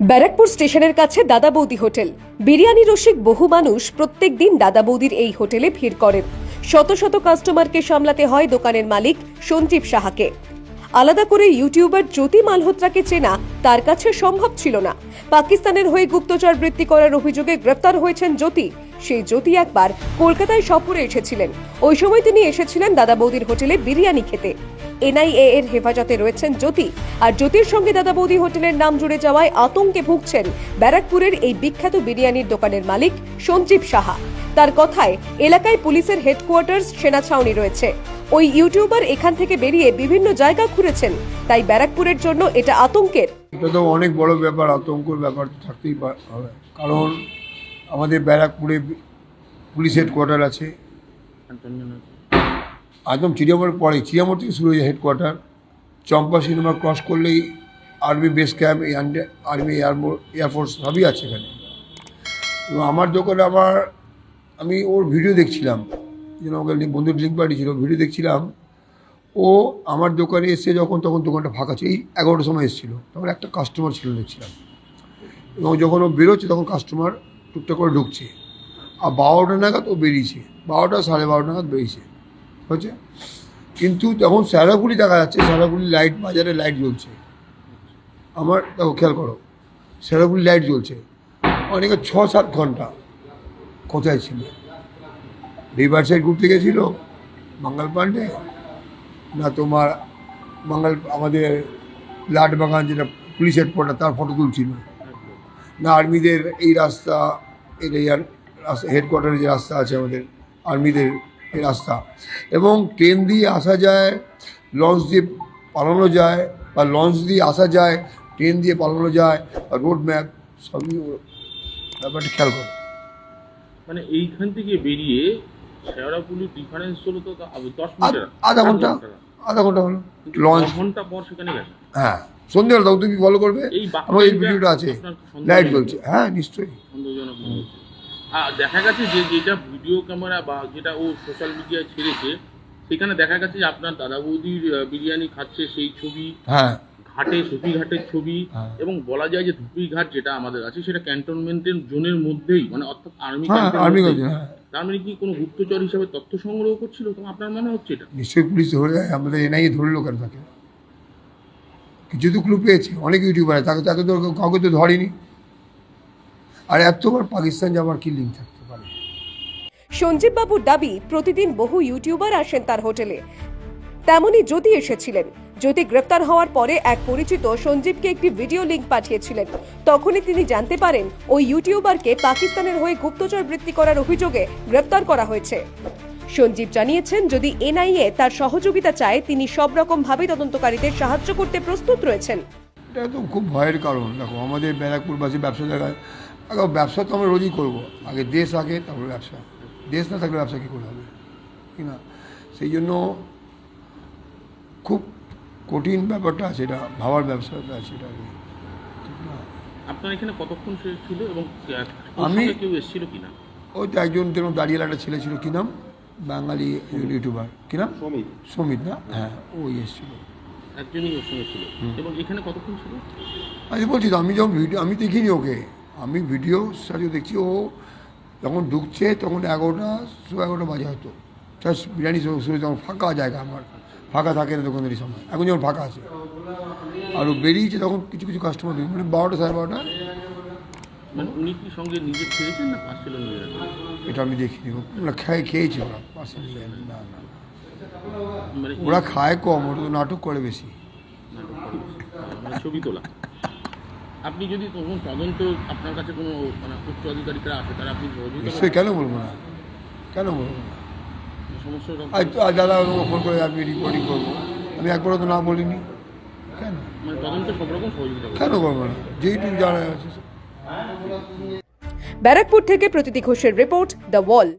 ব্যারাকপুর স্টেশনের কাছে দাদা বৌদি হোটেল। বিরিয়ানি রসিক বহু মানুষ প্রত্যেক দিন দাদা বৌদির এই হোটেলে ভিড় করেন শত শত কাস্টমারকে সামলাতে হয় দোকানের মালিক সঞ্জীব সাহাকে। আলাদা করে ইউটিউবার জ্যোতি মালহোত্রাকে চেনা তার কাছে সম্ভব ছিল না। পাকিস্তানের হয়ে গুপ্তচর বৃত্তি করার অভিযোগে গ্রেফতার হয়েছেন জ্যোতি। সেই জ্যোতি একবার কলকাতায় সফরে এসেছিলেন। ওই সময় তিনি এসেছিলেন দাদা বৌদির হোটেলে বিরিয়ানি খেতে। এনআইএ এর হেফাজতে রয়েছেন জ্যোতি। আর জ্যোতির সঙ্গে দাদা বৌদি হোটেলের নাম জুড়ে যাওয়ায় আতঙ্কে ভুগছেন ব্যারাকপুরের এই বিখ্যাত বিরিয়ানির দোকানের মালিক সঞ্জীব সাহা। তার কথায় এলাকায় পুলিশের হেডকোয়ার্টার্স, সেনা ছাউনি রয়েছে। ওই ইউটিউবার এখান থেকে বেরিয়ে বিভিন্ন জায়গা ঘুরেছেন। তাই ব্যারাকপুরের জন্য এটা আতঙ্কের। এটা তো অনেক বড় ব্যাপার, আতঙ্কর ব্যাপার থাকতেই হবে। কারণ আমাদের ব্যারাকপুরে পুলিশ হেডকোয়ার্টার আছে। একদম চিড়িয়ামোড় পরে চিড়িয়ামোড় থেকে শুরু হয়ে হেডকোয়ার্টার। চম্পা সিনেমা ক্রস করলেই আর্মি বেস ক্যাম্প আর্মি এয়ারমোর এয়ারফোর্স সবই আছে এখানে। এবং আমার দোকানে আমার, আমি ওর ভিডিও দেখছিলাম। যেন আমাকে বন্ধুর লিঙ্ক পাঠিয়েছিল ভিডিও দেখছিলাম। ও আমার দোকানে এসে যখন, তখন দোকানটা ফাঁকা ছিল, এই এগারোটার সময় এসেছিল। তখন একটা কাস্টমার ছিল দেখছিলাম। এবং যখন ও বেরোচ্ছে, তখন কাস্টমার টুকটাক করে ঢুকছে। আর বারোটা নাগাদ ও বেরিয়েছে। বারোটা, সাড়ে বারোটা নাগাদ বেরিয়েছে। হচ্ছে কিন্তু তখন স্যারাগুলি দেখা যাচ্ছে স্যারাগুলি লাইট বাজারে লাইট জ্বলছে। আমার, দেখো, খেয়াল করো। স্যারাগুলি লাইট জ্বলছে। অনেকে ছ সাত ঘণ্টা কোথায় ছিল? রিভার সাইড ঘুরতে গেছিল? মঙ্গল পান্ডে না তোমার মঙ্গল আমাদের লাট বাগান যেটা পুলিশ হেডকোয়ার্টার তার ফটো তুলছিল। না আর্মিদের এই রাস্তা এটা ইয়ার হেডকোয়ার্টারের যে রাস্তা আছে আমাদের আর্মিদের এই রাস্তা। এবং ট্রেন দিয়ে আসা যায় লঞ্চ দিয়ে পালানো যায় বা লঞ্চ দিয়ে আসা যায় ট্রেন দিয়ে পালানো যায় বা রোড ম্যাপ সবই ব্যাপারটা খেয়াল করো। মানে এইখান থেকে বেরিয়ে শেওড়াপুলির ডিফারেন্স হলো তো দশ আধ- আধা ঘণ্টা আধা ঘণ্টা। হলো। লঞ্চ ঘণ্টা পর সেখানে গেছে। হ্যাঁ। সন্ধ্যেবেলা তখন তুমি ফলো করবে? আমার এই ভিডিওটা আছে লাইট নেই? জ্বলছে হ্যাঁ নিশ্চয়ই। দেখা গেছে যে যেটা ভিডিও ক্যামেরা বা যেটা ও সোশ্যাল মিডিয়ায় ছেড়েছে সেখানে দেখা গেছে যে আপনার দাদা বৌদির বিরিয়ানি খাচ্ছে সেই ছবি হ্যাঁ। ঘাটে সুফি ঘাটের ছবি হ্যাঁ। এবং বলা যায় যে ধুপি ঘাট যেটা আমাদের আছে সেটা ক্যান্টনমেন্টের জোনের মধ্যেই মানে অর্থাৎ আর্মি হ্যাঁ আর্মি হ্যাঁ। তার মানে কি কোনো গুপ্তচর হিসাবে তথ্য সংগ্রহ করছিল? তো আপনার মনে হচ্ছে এটা? নিশ্চয়ই পুলিশ ধরে যায় আমাদের এনআইএ ধরলো কেন তাকে? ক্লু পেয়েছে, অনেক ইউটিউবার তাকে তো কাউকে তো ধরেনি। আর এতবার পাকিস্তান যাবার কি লিঙ্ক থাকতে পারে? সঞ্জীব বাবুর দাবি, প্রতিদিন বহু ইউটিউবার আসেন তার হোটেলে। তেমনি জ্যোতি এসেছিলেন। জ্যোতি গ্রেপ্তার হওয়ার পরে এক পরিচিত সঞ্জীবকে একটি ভিডিও লিঙ্ক পাঠিয়েছিলেন। তখনই তিনি জানতে পারেন, ওই ইউটিউবারকে পাকিস্তানের হয়ে গুপ্তচর বৃত্তি করার অভিযোগে গ্রেপ্তার করা হয়েছে। সঞ্জীব জানিয়েছেন যদি এনআইএ তার সহযোগিতা চায় তিনি সব রকম ভাবে তদন্তকারীদের সাহায্য করতে প্রস্তুত রয়েছেন। এটা তো খুব ভয়ের কারণ। দেখো আমাদের ব্যারাকপুরবাসী ব্যবসা জায়গায় আগে ব্যবসা তো আমরা রোজই করব। আগে দেশ আগে তারপরে ব্যবসা। দেশ না থাকলে ব্যবসা কী করে হবে? কি না? সেই জন্য খুব কঠিন ব্যাপারটা আছে এটা ভাবার ব্যবসাটা আছে এটা আগে। ঠিক আপনার এখানে কতক্ষণ ছিল এবং আমি- কেউ এসেছিল কিনা? ওই তো একজন যেরকম দাঁড়িয়ে একটা ছেলে ছিল কী নাম? বাঙালি ইউটিউবার। কী নাম? সমীর সমিত না? হ্যাঁ ওই এসেছিল। একজনই ওর সঙ্গে ছিল এবং এখানে কতক্ষণ ছিল? আমি বলছি তো আমি যখন ভিডিও আমি দেখিনি ওকে। আমি ভিডিও সাথে দেখছি ও যখন ঢুকছে তখন এগারোটা শো এগারোটা বাজে হয়তো। জাস্ট বিরিয়ানি শুরু যখন ফাঁকা জায়গা আমার ফাঁকা থাকে না দোকানের সময়। এখন যখন ফাঁকা আছে। আর ও বেরিয়েছে তখন কিছু কিছু কাস্টমার মানে বারোটা সাড়ে বারোটা মানে উনি কি সঙ্গে নিজে খেয়েছেন না পাঁচ কিলো নিয়ে গেছেন এটা আমি দেখিনি। ওরা খেয়ে খেয়েছে ওরা। নিয়ে না না। মানে ওরা খায় কম ওরা তো নাটক করে বেশি। নাটক করে। মানে ছবি তোলা। আপনি যদি তখন তদন্ত আপনার কাছে কোনো মানে উচ্চ আধিকারিকরা আসে তারা আপনি সহযোগিতা নিশ্চয়ই কেন বলব না? কেন বলব না? করবেন? সমস্যা আজ তো আজ দাদা আমাকে ফোন করে আমি রিপোর্টিং করব। আমি একবারও তো না বলিনি। কেন? মানে তদন্তে সব রকম সহযোগিতা করবেন। কেন করব না? যেইটুকু জানা আছে ব্যারাকপুর থেকে প্রতীতি ঘোষের রিপোর্ট দ্য ওয়াল।